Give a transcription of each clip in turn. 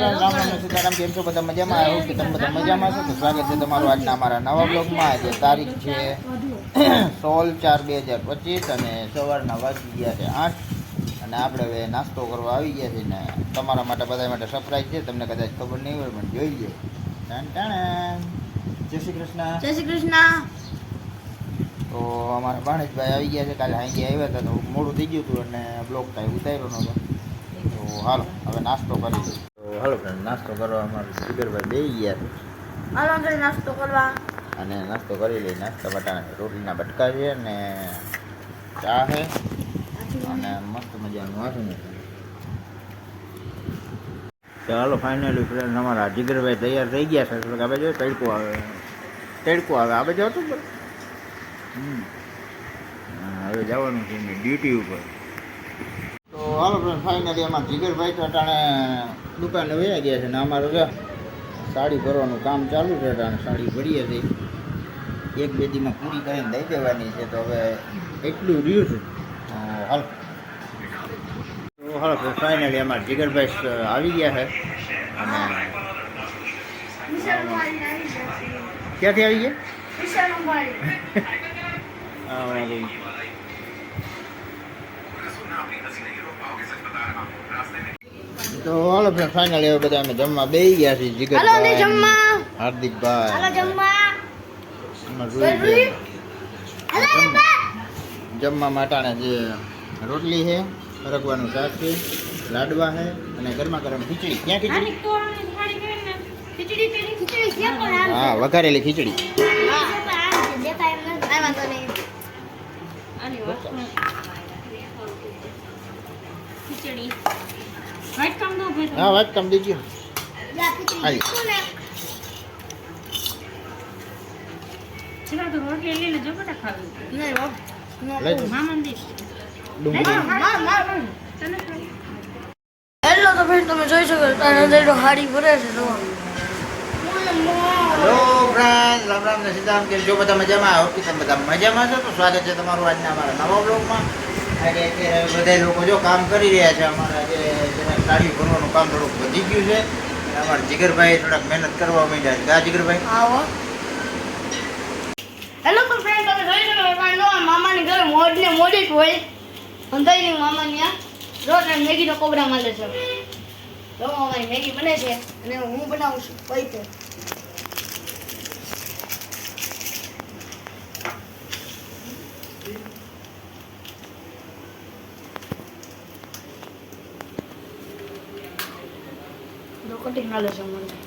રામ રામ સીતારામ કેમ છો? બધા મજામાં? આવ્યો કે તમે બધા મજામાં છો. તો સ્વાગત છે તમારું આજના અમારા નવા બ્લોગમાં. આજે તારીખ છે સોળ ચાર બે હજાર પચીસ અને સવારના વાગી ગયા છે આઠ. અને આપણે હવે નાસ્તો કરવા આવી ગયા છે ને તમારા માટે બધા માટે સરપ્રાઈઝ છે. તમને કદાચ ખબર નહીં હોય પણ જોઈ લો. જય શ્રી કૃષ્ણ. જય શ્રી કૃષ્ણ. તો અમારા ભાણેજભાઈ આવી ગયા છે. કાલે હાંજે આવ્યા હતા તો મોડું થઈ ગયું હતું અને બ્લોક થાય ઉતાર્યો નહોતો તો હાલો હવે નાસ્તો કરી લઈએ. તો હાલો ફ્રેન્ડ નાસ્તો કરવા અમારે જીગરભાઈ બે ગયા છે. હાલો ફ્રેન્ડ નાસ્તો કરવા. અને નાસ્તો કરી લઈ નાસ્તા બટાણા રોટલીના બટકા છે અને ચા છે અને મસ્ત મજાનું વાસણ ચાલો ફાઇનલી ફ્રેન્ડ અમારા જીગરભાઈ તૈયાર થઈ ગયા છે. થોડુંક આપણે જો તડકો આવે. તડકો આવે. આ બાજુ હતું હમ. હવે જવાનું છે ડ્યુટી ઉપર. તો હાલો ફ્રેન્ડ ફાઇનલી એમાં જીગરભાઈ તો અટાણે દુકાને વયા ગયા છે ને અમારે જો સાડી ભરવાનું કામ ચાલુ છે અને સાડી ભરીએ છીએ. એક બે દીમાં પૂરી કરીને દઈ દેવાની છે તો હવે એટલું રહ્યું છે. હાલ હાલ. તો હાલો ફ્રેન્ડ ફાઇનલી અમારા જીગરભાઈ આવી ગયા છે. અને ક્યાંથી આવી ગયા? હા. તો હાલો ફ્રેન્ડ ફાઇનલ હવે બધા અમે જમવા બે ગયા છીએ. હાલો જીગરભાઈ હાલો હાર્દિકભાઈ. જમવા. એમાં જોઈ જરૂરી? લો. જમવા. માટાને જે રોટલી છે રગવાનું શાક છે લાડવા છે અને ગરમા ગરમ ખીચડી. ક્યાં ખીચડી? ખીચડી ખીચડી ખીચડી હા વઘારેલી ખીચડી. હા નથી કાંઈ વાંધો નહીં હા વાત કમ દીજો. હાલી. લઈ તો ફ્રેન્ડ તમે જોઈ શકો છો તારા અંદર તો હાડી ભરે છે જો. Hello friend. રામ રામ ને સીતારામ કે જો બધા મજામાં? આવો કે તમે બધા મજામાં છો. તો સ્વાગત છે તમારું આજના અમારા નવા બ્લોગમાં આજે અત્યારે બધા લોકો જો કામ કરી રહ્યા છે અમારા જે જરાક ભરવાનું કામ થોડુંક વધી ગયું છે. અમારા જીગરભાઈ થોડાક મહેનત કરવા માંડ્યા છે. કા જીગરભાઈ? આવો. હેલો તો ફ્રેન્ડ તમે જોઈ શકો છો મામાની ઘરે મોજ ને મોડી જ હોય. અંધારી મામાની આ. રોજ મેગીનો પ્રોગ્રામ હાલે છે. જો, અમારી મેગી બને છે અને હું બનાવું છું. કઈ તે જો કટિંગ હાલે છે મને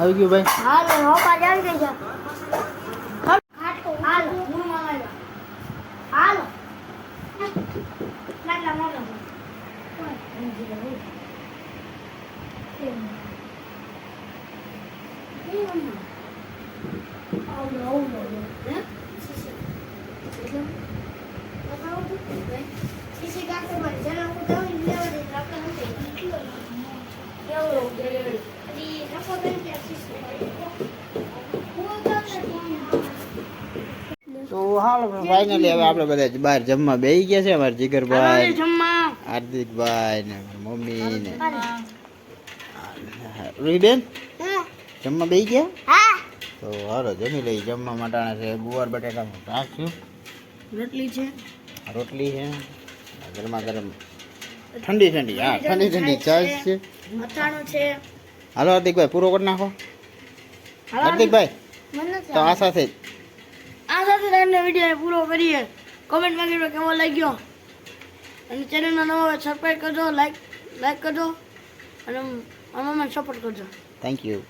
આવી ગયું ભાઈ. હાલો હોપા જાવી ગઈ છે. હાલ. હું મંગાવ્યો હાલો. લાટલા મોટો આવડો આવડો હે તો હાલો ફાઇનલી હવે આપણે બધા બહાર જમવા બેસી ગયા છે અમારા જીગરભાઈ હાર્દિકભાઈ ને મમ્મી ને. રૂહીબેન જમવા બેસી ગયા? તો હાલો જમી લઈ જમવા માટાણા છે ગુવાર બટાકાનું શાક છે રોટલી છે. રોટલી છે. ગરમા ગરમ. ઠંડી ઠંડી હા ઠંડી ઠંડી ચાય છે. મથાણું છે. હાલો હાર્દિકભાઈ પૂરો કરી નાખો. હાર્દિકભાઈ તો આ સાથે આ સાથે તમને વીડિયો પૂરો કરીએ. કોમેન્ટમાં કહેજો કેવો લાગ્યો? અને ચેનલમાં નવો સબસ્ક્રાઈબ કરજો લાઈક લાઈક કરજો. અને અમારા સપોર્ટ કરજો. Thank you